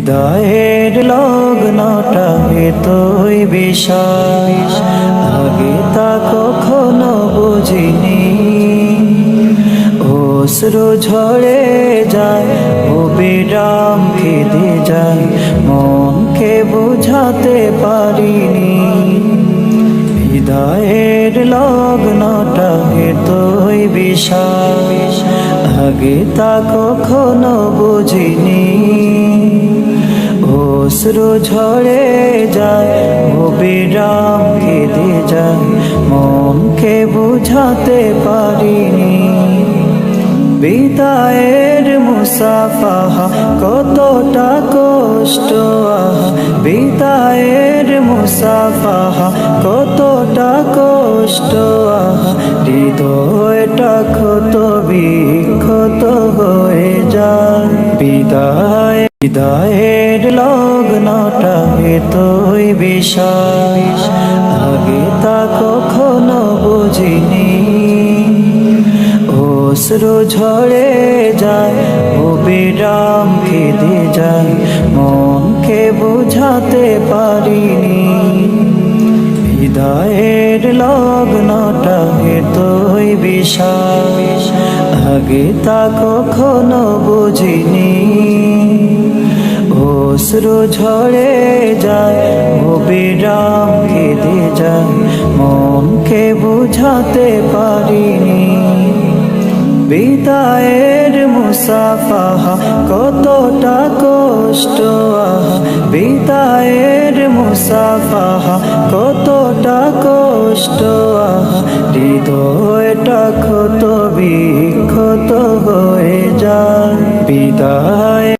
হৃদয়ের লগ্নটা এতই বিশাল আগে তা কখনো বুঝিনি। অশ্রু ঝরে যায়, ও বিরাম কেঁদে যায়। মনকে বোঝাতে পারিনি। হৃদয়ের লগ্নটা এতই বিশাল আগে তা কখনো বুঝিনি। অশ্রু ঝরে যায় ও বিরাম কেঁদে যায়। মনকে বুঝাতে পারিনি। বিদায়ের মুসাফাহা, কতটা কষ্ট বিদায়ের মুসাফাহা, কতটা কষ্ট হৃদয়টা ক্ষত বিক্ষত হয়ে যায়। বিদায়, বিদায়ের লগ্নটা এতই বিশাল আগে তা কখনো বুঝিনি। অশ্রু ঝরে যায় ও বিরাম কেঁদে যায়। মনকে বোঝাতে পারিনি। হৃদয়ের লগ্নটা এতই বিশাল আগে তা কখনো বুঝিনি। অশ্রু ঝরে যায় ও বিরাম কেঁদে যায়। মনকে বোঝাতে পারিনি। বিদায়ের মুসাফাহা, কতটা কষ্ট, আহা। বিদায়ের মুসাফাহা, কতটা কষ্ট, আহা। হৃদয়টা ক্ষত বিক্ষত হয়ে যায়। বিদায়